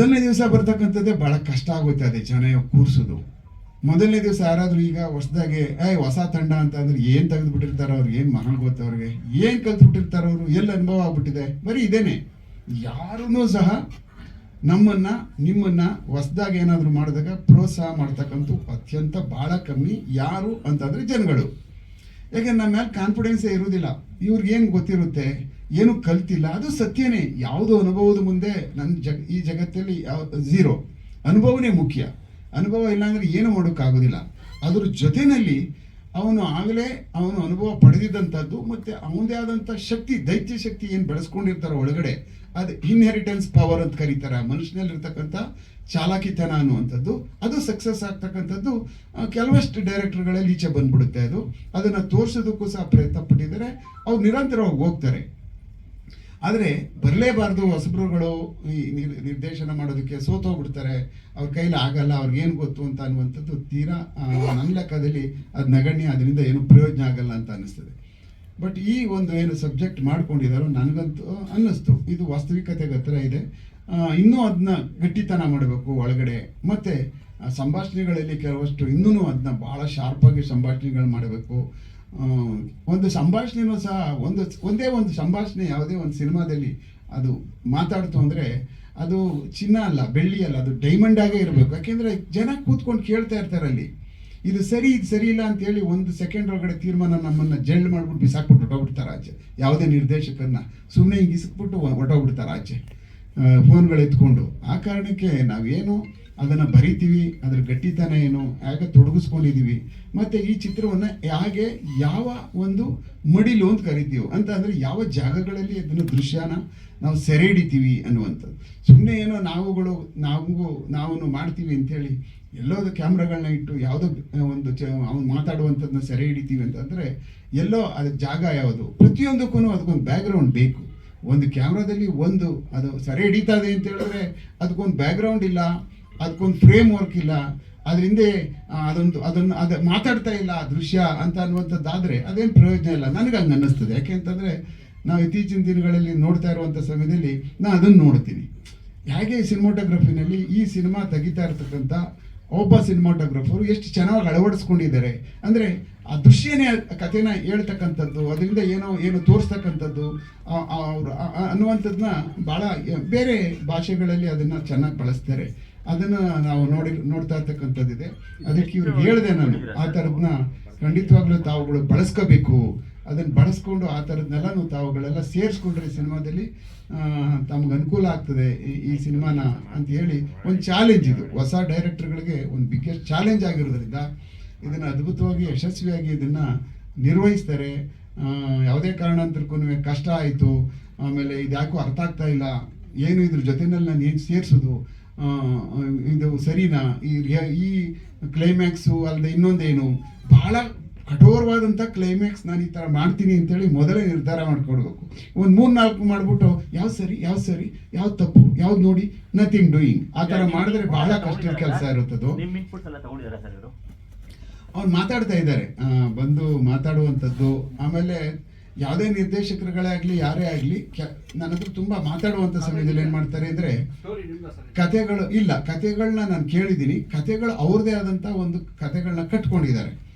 ಮೊದಲನೇ ದಿವಸ ಬರ್ತಕ್ಕಂಥದ್ದೇ ಬಹಳ ಕಷ್ಟ ಆಗುತ್ತೆ ಅದೇ ಜನ ಕೂರಿಸೋದು. ಮೊದಲನೇ ದಿವಸ ಯಾರಾದರೂ ಈಗ ಹೊಸದಾಗೆ ಏಯ್ ಹೊಸ ತಂಡ ಅಂತ ಅಂದ್ರೆ ಏನು ತೆಗೆದು ಬಿಟ್ಟಿರ್ತಾರ ಅವ್ರಿಗೆ ಏನು ಮಹಾ ಅವ್ರಿಗೆ, ಏನು ಕಲ್ತು ಬಿಟ್ಟಿರ್ತಾರ ಅವರು, ಎಲ್ಲಿ ಅನುಭವ ಆಗ್ಬಿಟ್ಟಿದೆ? ಬರೀ ಇದೇನೆ. ಯಾರೂ ಸಹ ನಮ್ಮನ್ನ, ನಿಮ್ಮನ್ನ ಹೊಸದಾಗಿ ಏನಾದರೂ ಮಾಡಿದಾಗ ಪ್ರೋತ್ಸಾಹ ಮಾಡ್ತಕ್ಕಂಥ ಅತ್ಯಂತ ಭಾಳ ಕಮ್ಮಿ. ಯಾರು ಅಂತಂದ್ರೆ ಜನಗಳು. ಯಾಕೆ ನಮ್ಮ ಮೇಲೆ ಕಾನ್ಫಿಡೆನ್ಸೇ ಇರುವುದಿಲ್ಲ. ಇವ್ರಿಗೆ ಏನು ಗೊತ್ತಿರುತ್ತೆ, ಏನು ಕಲ್ತಿಲ್ಲ, ಅದು ಸತ್ಯನೇ. ಯಾವುದೋ ಅನುಭವದ ಮುಂದೆ ನನ್ನ ಜಗ, ಈ ಜಗತ್ತಲ್ಲಿ ಯಾವ ಝೀರೋ ಅನುಭವನೇ ಮುಖ್ಯ. ಅನುಭವ ಇಲ್ಲಾಂದ್ರೆ ಏನು ಮಾಡೋಕ್ಕಾಗೋದಿಲ್ಲ. ಅದ್ರ ಜೊತೆಯಲ್ಲಿ ಅವನು ಆಗಲೇ ಅವನು ಅನುಭವ ಪಡೆದಿದ್ದಂಥದ್ದು ಮತ್ತು ಅವನದೇ ಆದಂಥ ಶಕ್ತಿ, ದೈತ್ಯ ಶಕ್ತಿ ಏನು ಬೆಳೆಸ್ಕೊಂಡಿರ್ತಾರೋ ಒಳಗಡೆ, ಅದು ಇನ್ಹೆರಿಟೆನ್ಸ್ ಪವರ್ ಅಂತ ಕರೀತಾರೆ. ಮನುಷ್ಯನಲ್ಲಿರ್ತಕ್ಕಂಥ ಚಾಲಾಕಿತನ ಅನ್ನುವಂಥದ್ದು. ಅದು ಸಕ್ಸಸ್ ಆಗ್ತಕ್ಕಂಥದ್ದು. ಕೆಲವಷ್ಟು ಡೈರೆಕ್ಟರ್ಗಳಲ್ಲಿ ಈಚೆ ಬಂದ್ಬಿಡುತ್ತೆ ಅದು. ಅದನ್ನು ತೋರಿಸೋದಕ್ಕೂ ಸಹ ಪ್ರಯತ್ನ ಪಟ್ಟಿದ್ದಾರೆ. ಅವ್ರು ನಿರಂತರವಾಗಿ ಹೋಗ್ತಾರೆ. ಆದರೆ ಬರಲೇಬಾರ್ದು ಹೊಸಬ್ರುಗಳು ನಿರ್ದೇಶನ ಮಾಡೋದಕ್ಕೆ ಸೋತೋಗ್ಬಿಡ್ತಾರೆ. ಅವ್ರ ಕೈಲಿ ಆಗಲ್ಲ ಅವ್ರಿಗೇನು ಗೊತ್ತು ಅಂತ ಅನ್ನುವಂಥದ್ದು ತೀರಾ ನನ್ನ ಲೆಕ್ಕದಲ್ಲಿ ಅದು ನಗಣ್ಯ, ಅದರಿಂದ ಏನು ಪ್ರಯೋಜನ ಆಗಲ್ಲ ಅಂತ ಅನ್ನಿಸ್ತದೆ. ಬಟ್ ಈ ಒಂದು ಏನು ಸಬ್ಜೆಕ್ಟ್ ಮಾಡ್ಕೊಂಡಿದ್ದಾರೋ ನನಗಂತೂ ಅನ್ನಿಸ್ತು. ಇದು ವಾಸ್ತವಿಕತೆಗೆ ಹತ್ರ ಇದೆ. ಇನ್ನೂ ಅದನ್ನ ಗಟ್ಟಿತನ ಮಾಡಬೇಕು ಒಳಗಡೆ. ಮತ್ತು ಸಂಭಾಷಣೆಗಳಲ್ಲಿ ಕೆಲವಷ್ಟು ಇನ್ನೂ ಅದನ್ನ ಭಾಳ ಶಾರ್ಪಾಗಿ ಸಂಭಾಷಣೆಗಳು ಮಾಡಬೇಕು. ಒಂದು ಸಂಭಾಷಣೆನೂ ಸಹ ಒಂದು, ಒಂದೇ ಒಂದು ಸಂಭಾಷಣೆ ಯಾವುದೇ ಒಂದು ಸಿನಿಮಾದಲ್ಲಿ ಅದು ಮಾತಾಡ್ತು ಅಂದರೆ ಅದು ಚಿನ್ನ ಅಲ್ಲ, ಬೆಳ್ಳಿ ಅಲ್ಲ, ಅದು ಡೈಮಂಡ್ ಆಗೇ ಇರಬೇಕು. ಯಾಕೆಂದರೆ ಜನ ಕೂತ್ಕೊಂಡು ಕೇಳ್ತಾ ಇರ್ತಾರೆ ಅಲ್ಲಿ. ಇದು ಸರಿ ಇದು ಸರಿ ಇಲ್ಲ ಅಂತೇಳಿ ಒಂದು ಸೆಕೆಂಡ್ ಒಳಗಡೆ ತೀರ್ಮಾನ ನಮ್ಮನ್ನು ಜಲ್ಡ್ ಮಾಡಿಬಿಟ್ಟು ಬಿಸಾಕ್ಬಿಟ್ಟು ಹೊಟ್ಟೋಗ್ಬಿಡ್ತಾರೆ ಆಚೆ ಯಾವುದೇ ನಿರ್ದೇಶಕರನ್ನ ಸುಮ್ಮನೆ ಹಿಂಗೆ ಇಸ್ಕ್ಬಿಟ್ಟು ಹೊಟ್ಟೋಗ್ಬಿಡ್ತಾರೆ ಆಚೆ ಫೋನ್ಗಳು ಎತ್ಕೊಂಡು. ಆ ಕಾರಣಕ್ಕೆ ನಾವೇನು ಅದನ್ನು ಬರಿತೀವಿ, ಅದ್ರ ಗಟ್ಟಿತನ ಏನು ಹೇಗೆ ತೊಡಗಿಸ್ಕೊಂಡಿದ್ದೀವಿ ಮತ್ತು ಈ ಚಿತ್ರವನ್ನು ಹೇಗೆ ಯಾವ ಒಂದು ಮಡಿಲು ಅಂತ ಕರಿತೀವಿ, ಅಂತ ಅಂದರೆ ಯಾವ ಜಾಗಗಳಲ್ಲಿ ಅದನ್ನು ದೃಶ್ಯನ ನಾವು ಸೆರೆ ಹಿಡಿತೀವಿ ಅನ್ನುವಂಥದ್ದು. ಸುಮ್ಮನೆ ಏನೋ ನಾವುಗಳು, ನಾವು ನಾವು ಮಾಡ್ತೀವಿ ಅಂತೇಳಿ ಎಲ್ಲೋದು ಕ್ಯಾಮ್ರಾಗಳನ್ನ ಇಟ್ಟು ಯಾವುದೋ ಒಂದು ಚ, ಅವ್ನು ಮಾತಾಡುವಂಥದ್ದನ್ನ ಸೆರೆ ಹಿಡಿತೀವಿ ಅಂತಂದರೆ ಎಲ್ಲೋ ಅದಕ್ಕೆ ಜಾಗ ಯಾವುದು? ಪ್ರತಿಯೊಂದಕ್ಕೂ ಅದಕ್ಕೊಂದು ಬ್ಯಾಕ್ಗ್ರೌಂಡ್ ಬೇಕು. ಒಂದು ಕ್ಯಾಮ್ರಾದಲ್ಲಿ ಒಂದು ಅದು ಸೆರೆ ಹಿಡಿತಾ ಇದೆ ಅಂತ ಹೇಳಿದ್ರೆ ಅದಕ್ಕೊಂದು ಬ್ಯಾಕ್ಗ್ರೌಂಡ್ ಇಲ್ಲ. ಅದಕ್ಕೊಂದು ಫ್ರೇಮ್ ವರ್ಕ್ ಇಲ್ಲ ಅದರಿಂದ ಅದೊಂದು, ಅದನ್ನು, ಅದು ಮಾತಾಡ್ತಾ ಇಲ್ಲ ಆ ದೃಶ್ಯ ಅಂತ ಅನ್ನುವಂಥದ್ದಾದರೆ ಅದೇನು ಪ್ರಯೋಜನ ಇಲ್ಲ. ನನಗೆ ಹಂಗೆ ಅನ್ನಿಸ್ತದೆ. ಯಾಕೆ ಅಂತಂದರೆ, ನಾವು ಇತ್ತೀಚಿನ ದಿನಗಳಲ್ಲಿ ನೋಡ್ತಾ ಇರುವಂಥ ಸಮಯದಲ್ಲಿ ನಾನು ಅದನ್ನು ನೋಡ್ತೀನಿ. ಹೇಗೆ ಸಿನಿಮಾಟೋಗ್ರಫಿನಲ್ಲಿ ಈ ಸಿನಿಮಾ ತೆಗಿತಾ ಇರ್ತಕ್ಕಂಥ ಒಬ್ಬ ಸಿನಿಮಾಟೋಗ್ರಫರು ಎಷ್ಟು ಚೆನ್ನಾಗಿ ಅಳವಡಿಸ್ಕೊಂಡಿದ್ದಾರೆ. ಅಂದರೆ ಆ ದೃಶ್ಯನೇ ಕಥೆನ ಹೇಳ್ತಕ್ಕಂಥದ್ದು, ಅದರಿಂದ ಏನೋ, ಏನು ತೋರಿಸ್ತಕ್ಕಂಥದ್ದು ಅವರು ಅನ್ನುವಂಥದ್ದನ್ನ ಭಾಳ ಬೇರೆ ಭಾಷೆಗಳಲ್ಲಿ ಅದನ್ನು ಚೆನ್ನಾಗಿ ಬಳಸ್ತಾರೆ. ಅದನ್ನು ನಾವು ನೋಡಿ ನೋಡ್ತಾ ಇರ್ತಕ್ಕಂಥದ್ದಿದೆ. ಅದಕ್ಕೆ ಇವ್ರಿಗೆ ಹೇಳಿದೆ ನಾನು ಆ ಥರದನ್ನ ಖಂಡಿತವಾಗ್ಲೂ ತಾವುಗಳು ಬಳಸ್ಕೋಬೇಕು. ಅದನ್ನು ಬಳಸ್ಕೊಂಡು ಆ ಥರದ್ನೆಲ್ಲನೂ ತಾವುಗಳೆಲ್ಲ ಸೇರಿಸ್ಕೊಂಡ್ರೆ ಸಿನಿಮಾದಲ್ಲಿ ತಮ್ಗೆ ಅನುಕೂಲ ಆಗ್ತದೆ ಈ ಸಿನಿಮಾನ ಅಂತ ಹೇಳಿ ಒಂದು ಚಾಲೆಂಜ್ ಇದು. ಹೊಸ ಡೈರೆಕ್ಟರ್ಗಳಿಗೆ ಒಂದು ಬಿಗ್ಗೆಸ್ಟ್ ಚಾಲೆಂಜ್ ಆಗಿರೋದ್ರಿಂದ ಇದನ್ನು ಅದ್ಭುತವಾಗಿ ಯಶಸ್ವಿಯಾಗಿ ಇದನ್ನು ನಿರ್ವಹಿಸ್ತಾರೆ. ಯಾವುದೇ ಕಾರಣಾಂತರಕ್ಕೂ ಕಷ್ಟ ಆಯಿತು. ಆಮೇಲೆ ಇದು ಯಾಕೋ ಅರ್ಥ ಆಗ್ತಾ ಇಲ್ಲ. ಏನು ಇದ್ರ ಜೊತೆನಲ್ಲಿ ನಾನು ಏನು ಸೇರಿಸೋದು? ಇದು ಸರಿನಾ? ಈ ಈ ಕ್ಲೈಮ್ಯಾಕ್ಸು ಅಲ್ಲದೆ ಇನ್ನೊಂದೇನು? ಬಹಳ ಕಠೋರವಾದಂಥ ಕ್ಲೈಮ್ಯಾಕ್ಸ್ ನಾನು ಈ ಥರ ಮಾಡ್ತೀನಿ ಅಂತೇಳಿ ಮೊದಲೇ ನಿರ್ಧಾರ ಮಾಡ್ಕೊಡ್ಬೇಕು. ಒಂದು ಮೂರು ನಾಲ್ಕು ಮಾಡಿಬಿಟ್ಟು ಯಾವ್ದು ಸರಿ ಯಾವ್ದು ಸರಿ ಯಾವ್ದು ತಪ್ಪು ಯಾವ್ದು ನೋಡಿ ನಥಿಂಗ್ ಡೂಯಿಂಗ್ ಆ ಥರ ಮಾಡಿದ್ರೆ ಬಹಳ ಕಷ್ಟದ ಕೆಲಸ ಇರುತ್ತದು. ಅವ್ರು ಮಾತಾಡ್ತಾ ಇದ್ದಾರೆ. ಬಂದು ಮಾತಾಡುವಂಥದ್ದು ಆಮೇಲೆ ಯಾವುದೇ ನಿರ್ದೇಶಕರುಗಳೇ ಆಗಲಿ ಯಾರೇ ಆಗಲಿ ನನ್ನ ಹತ್ರ ತುಂಬ ಮಾತಾಡುವಂಥ ಸಮಯದಲ್ಲಿ ಏನು ಮಾಡ್ತಾರೆ ಅಂದರೆ ಕತೆಗಳು ಇಲ್ಲ ಕತೆಗಳನ್ನ ನಾನು ಕೇಳಿದ್ದೀನಿ. ಕತೆಗಳು ಅವ್ರದ್ದೇ ಆದಂಥ ಒಂದು ಕತೆಗಳನ್ನ ಕಟ್ಕೊಂಡಿದ್ದಾರೆ.